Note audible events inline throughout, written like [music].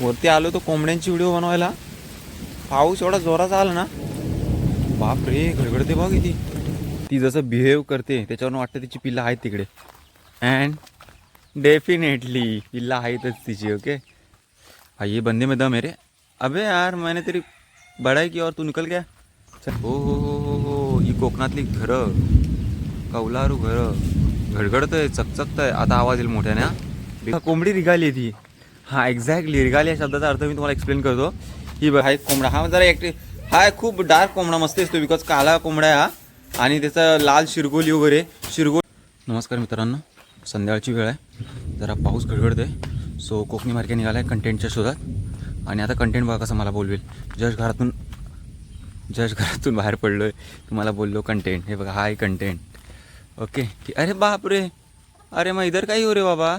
वरती आलो तो कोंबड्यांची व्हिडिओ बनवायला. पाऊस एवढा जोराचा आला ना. बाप रे गडगडते बघ किती ती जसं बिहेव करते त्याच्यावरून वाटतं तिची पिल्लं आहेत तिकडे. अँड डेफिनेटली पिल्ला आहेतच तिची ओके भाई ये बंदे में दम है रे अबे यार मैंने तरी बढाई की और तू निकल गया. हो हो हो हो हो ही कोकणातली घरं. कौलारू घरं. घडघडतंय चकचकतंय. आता आवाज येईल मोठ्याने कोंबडी निघाली ती. हा एक्झॅक्टली रिगाली या शब्दाचा अर्थ मी तुम्हाला एक्सप्लेन करतो. ही बघ हा एक कोंबडा. हा जरा एक हा खूप डार्क कोंबडा मस्त दिसतो बिकॉज काला कोंबडा हा. आणि त्याचा लाल शिरगोली वगैरे शिरगोल नमस्कार मित्रांनो. संध्याकाळची वेळ आहे. जरा पाऊस गडगडतोय. सो कोकणी मार्के निघाला आहे कंटेंटच्या शोधात. आणि आता कंटेंट बघा कसं मला बोलवेल. जश घरातून जश घरातून बाहेर पडलो आहे तुम्हाला बोललो कंटेंट हे बघा हाय कंटेंट ओके ठीक अरे बाप रे अरे मग इधर काही हो रे बाबा?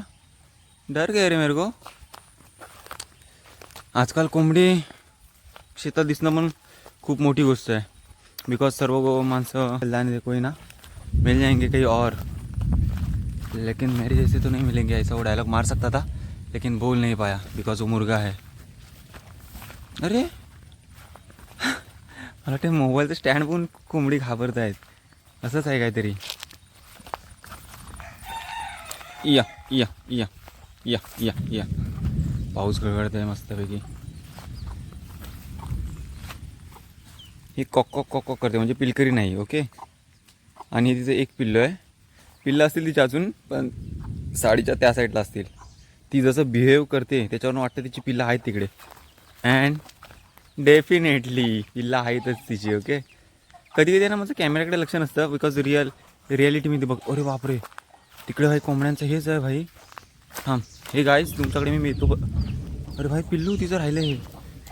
डर गए रे मेरे को. आजकाल कोंबडी शेतात दिसणं पण खूप मोठी गोष्ट आहे. बिकॉज सर्व माणसं लाने कोई ना मिल जाएंगे कहीं और. लेकिन मेरे जैसे तो नहीं मिलेंगे ऐसा वो डायलॉग मार सकता था लेकिन बोल नहीं पाया बिकॉज वो मुर्गा है। अरे! [laughs] मला ते मोबाईलचं स्टँड पण कोंबडी घाबरत आहेत असंच आहे काहीतरी. या या या या या या. पाऊस गळगळत आहे मस्तपैकी. ही कॉक कॉक कॉक कॉक करते म्हणजे पिलकरी नाही ओके? आणि तिचं एक पिल्लं आहे. पिल्लं असतील तिच्या अजून पण साडीच्या त्या साईडला असतील. ती जसं बिहेव करते त्याच्यावरून वाटतं तिची पिल्लं आहेत तिकडे. अँड डेफिनेटली पिल्लं आहेतच तिची ओके? कधी कधी ना माझं कॅमेऱ्याकडे लक्ष नसतं बिकॉज रिअल ते बघ अरे बापरे! तिकडे भाई कोंबड्यांचं हेच आहे भाई. थांब हे गाईज तुमच्याकडे मी मिळतो. अरे भाई पिल्लू तिचं राहिलं. हे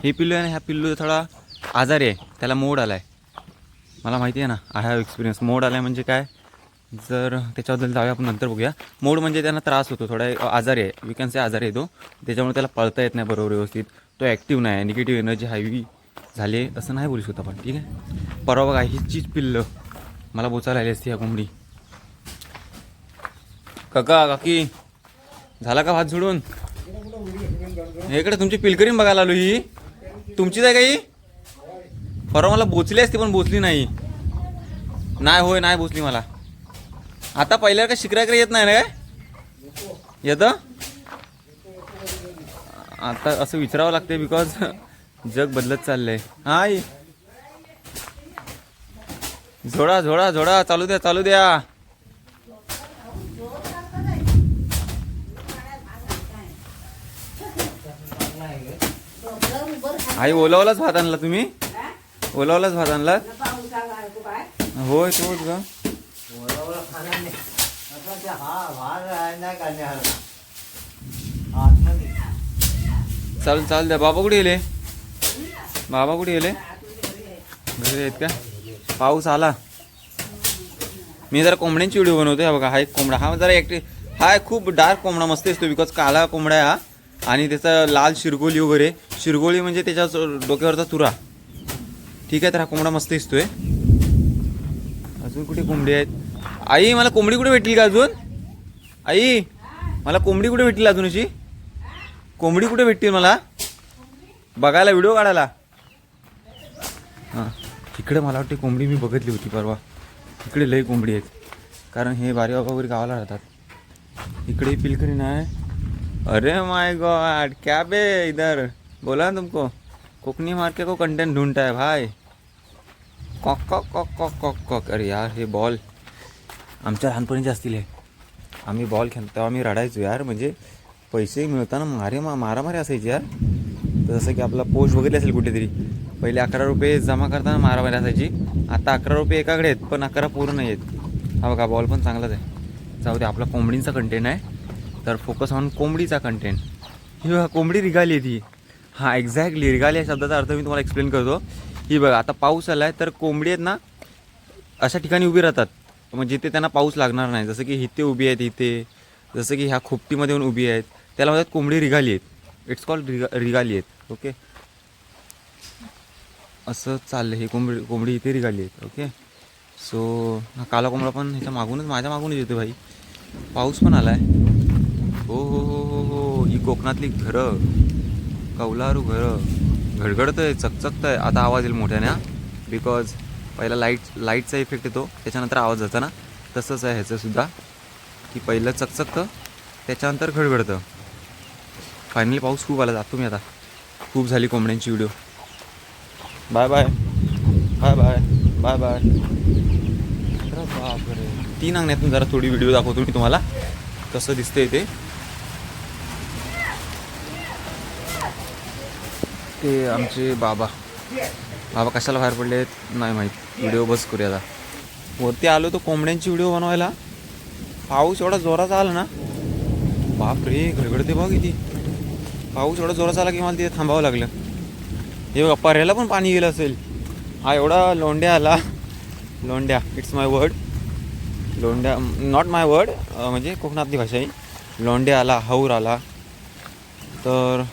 हे पिल्लू आहे ना ह्या पिल्लू थोडा आजारी आहे. त्याला मोड आला आहे मला माहिती आहे ना आय हॅव एक्सपिरियन्स मोड आला आहे म्हणजे काय? जर त्याच्याबद्दल जाऊया आपण नंतर बघूया. मोड म्हणजे त्यांना त्रास होतो थोडा आजारी आहे. यू कॅन से आजारी येतो त्याच्यामुळे त्याला पळता येत नाही बरोबर व्यवस्थित. तो ॲक्टिव्ह नाही आहे निगेटिव्ह एनर्जी हायवी झाली. आहे असं नाही बोलू शकत आपण ठीक आहे? परवा बघा हीचीच पिल्लं. मला बोचायला आली असती ह्या कोंबडी. काका काकी. झाला का भात झुडून? इकडे तुमची पिलकरीन बघायला आलो ही. तुमचीच आहे का ही? परवा मला बोचली असती पण बोचली नाही. नाही होय नाही बोचली मला. आता पहिल्या का शिकराकडे येत नाही ना काय? येतं? आता असं विचारावं लागते बिकॉज जग बदलत चाललंय. हाय झोडा झोडा झोडा चालू द्या चालू द्या. आई ओलावलाच भात आणला तुम्ही? ओलावलाच भात आणला होय तोच ग. चाल चाल द्या. बाबा कुठे गेले? बाबा कुठे गेले? घरी आहेत का? पाऊस आला. मी जरा कोंबड्यांची व्हिडिओ बनवतो हा बघा हा एक कोंबडा. हा जरा ॲक्टिव हा एक खूप डार्क कोंबडा. मस्त असतो बिकॉज काला कोंबडा आहे हा. आणि त्याचा लाल शिरगोली वगैरे. शिरगोली म्हणजे त्याच्या डोक्यावरचा तुरा. ठीक आहे तर हा कोंबडा मस्त दिसतोय. अजून कुठे कोंबडी आहेत? आई मला कोंबडी कुठे भेटली का अजून? आई मला कोंबडी कुठे भेटली अजून अशी? कोंबडी कुठे भेटतील मला? बघायला व्हिडिओ काढायला. हां इकडे मला वाटते कोंबडी मी बघितली होती परवा. इकडे लई कोंबडी आहेत. कारण हे बारीबाबा वगैरे गावाला राहतात. इकडे पिलकरी नाही अरे माय गॉड क्या बे इधर? बोला ना तुमको। कोकनी मार्के को कंटेंट ढूंढता है भाई। कॉक कॉक कॉक कॉक कॉक कॉक। अरे यार हे बॉल आमच्या लहानपणीचे असतील हे। आम्ही बॉल खेळतो तेव्हा आम्ही रडायचो यार म्हणजे पैसे मिळताना मारे मा मारामारी असायची यार। तर जसं की आपला पोस्ट वगैरे असेल कुठेतरी। पहिले अकरा रुपये जमा करताना मारामारी असायची। आता अकरा रुपये एकाकडे आहेत पण अकरा पूर्ण नाही आहेत हा बघा बॉल पण चांगलाच आहे। जाऊ दे आपला कोंबडींचा कंटेंट आहे. तर फोकस ऑन कोंबडीचा कंटेंट ही बघा कोंबडी रिगाली आहे ती. हां एक्झॅक्टली रिगाली या शब्दाचा अर्थ मी तुम्हाला एक्सप्लेन करतो. ही बघा आता पाऊस आला आहे तर कोंबडी आहेत ना अशा ठिकाणी उभी राहतात. मग जिथे त्यांना पाऊस लागणार नाही जसं की इथे उभी आहेत इथे जसं की ह्या खोपटीमध्ये येऊन उभी आहेत त्याला म्हणतात कोंबडी रिगाली आहेत. इट्स कॉल्ड रिगा रिगाली आहेत ओके असं चाललं हे कोंबडी कोंबडी इथे रिगाली आहेत ओके सो हा काला कोंबडा पण ह्याच्या मागूनच माझ्या मागूनच येतो भाई. पाऊस पण आला आहे हो हो हो हो हो. ही कोकणातली घरं. कौलारू घरं. घडघडतं आहे चकचकत आहे आता आवाज येईल मोठ्याने बिकॉज पहिला लाइट लाईटचा इफेक्ट येतो. त्याच्यानंतर आवाज जातो ना. तसंच आहे ह्याचंसुद्धा की पहिलं चकचकतं त्याच्यानंतर घडघडतं. फायनली पाऊस खूप आला. जातो मी आता. खूप झाली कोंबड्यांची video bye bye bye bye bye bye बापरे. तीन अंगण्यातून जरा थोडी व्हिडिओ दाखवतो मी तुम्हाला. कसं दिसतंय ते. ते आमचे बाबा. बाबा कशाला बाहेर पडले नाही माहीत. व्हिडिओ बस करूया आता. वरती आलो तो कोंबड्यांची व्हिडिओ बनवायला. पाऊस एवढा जोराचा आला ना. बाप रे घडघडते बघ किती पाऊस एवढा जोराचा आला की मला तिथे थांबावं लागलं. हे बघा पर्याला पण पाणी गेलं असेल. हा एवढा लोंड्या आला. लोंड्या इट्स माय वर्ड लोंड्या नॉट माय वर्ड म्हणजे कोकणातली भाषा आहे लोंड्या आला हौर आला. तर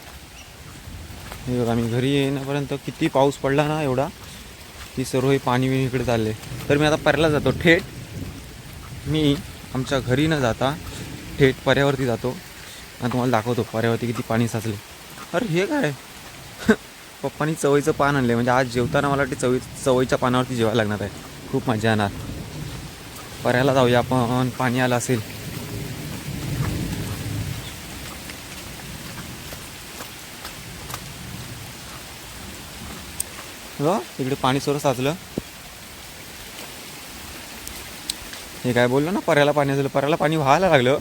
हे बघा मी घरी येण्यापर्यंत किती पाऊस पडला ना एवढा की सर्व हे पाणी बिणी इकडे चालले. तर मी आता पर्याला जातो थेट मी आमच्या घरी न जाता थेट पर्यावरती जातो. आणि तुम्हाला दाखवतो पर्यावरती किती पाणी साचले. अरे हे काय? [laughs] पप्पानी चवईचं पान आणले म्हणजे आज जेवताना मला वाटते चवी चवईच्या पानावरती जेवायला लागणार आहे. खूप मजा येणार. पर्याला जाऊया आपण पाणी आलं असेल. हो इकडे पाणी सोरं साचलं. हे काय बोललो ना पर्याला पाणी झालं पर्याला पाणी व्हायला लागलं.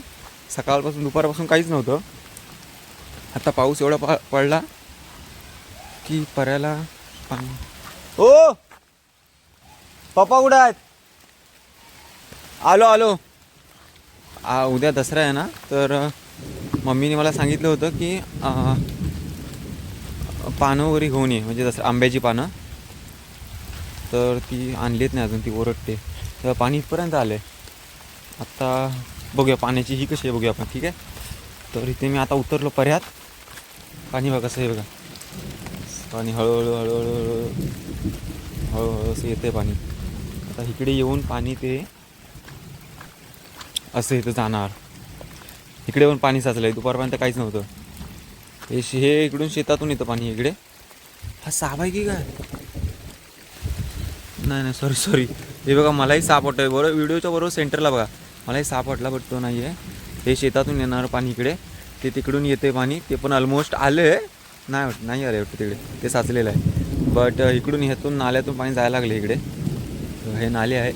सकाळपासून दुपारपासून काहीच नव्हतं. आता पाऊस एवढा प पडला की पर्याला पाणी. ओ! पप्पा कुठं आहेत? आलो आलो. आ, उद्या दसरा आहे ना तर मम्मीने मला सांगितलं होतं की पानं वगैरे घेऊन ये म्हणजे दसरा आंब्याची पानं. तर ती आणलीत नाही अजून ती ओरडते. तर पाणी इथपर्यंत आलं आहे आत्ता बघूया पाण्याची ही कशी आहे बघूया आपण ठीक आहे? तर इथे मी आता उतरलो पर्यात. पाणी बघा कसं आहे बघा. पाणी हळूहळू हळूहळू हळूहळू असं येतं आहे पाणी. आता इकडे येऊन पाणी ते असं इथं जाणार. इकडे पण पाणी साचलं आहे दुपारपर्यंत काहीच नव्हतं. हे शे- हे इकडून शेतातून येतं पाणी इकडे. हा साप की काय? नाही नाही सॉरी सॉरी हे बघा मलाही साप बरोबर व्हिडिओच्या बरोबर सेंटरला बघा. मलाही साप वाटला बट तो नाही आहे हे शेतातून येणार पाणी इकडे. ते तिकडून येते पाणी. ते पण ऑलमोस्ट आलं आहे नाही वाटत नाही अरे वाटतं तिकडे. ते साचलेलं आहे. बट इकडून ह्यातून नाल्यातून पाणी जायला लागले इकडे. हे नाले आहे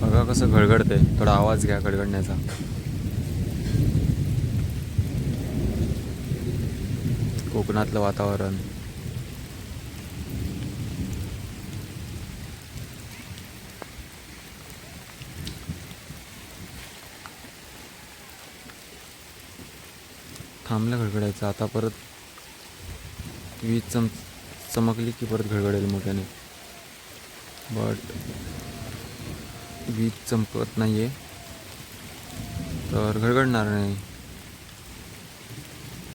बघा कसं घडघडतंय थोडा आवाज घ्या घडघडण्याचा कोकणातलं वातावरण. थांबलं घडघडायचं आता परत वीज चम चमकली की परत घडघडेल मोठ्याने. बट वीज चमकत नाही आहे तर घडघडणार नाही.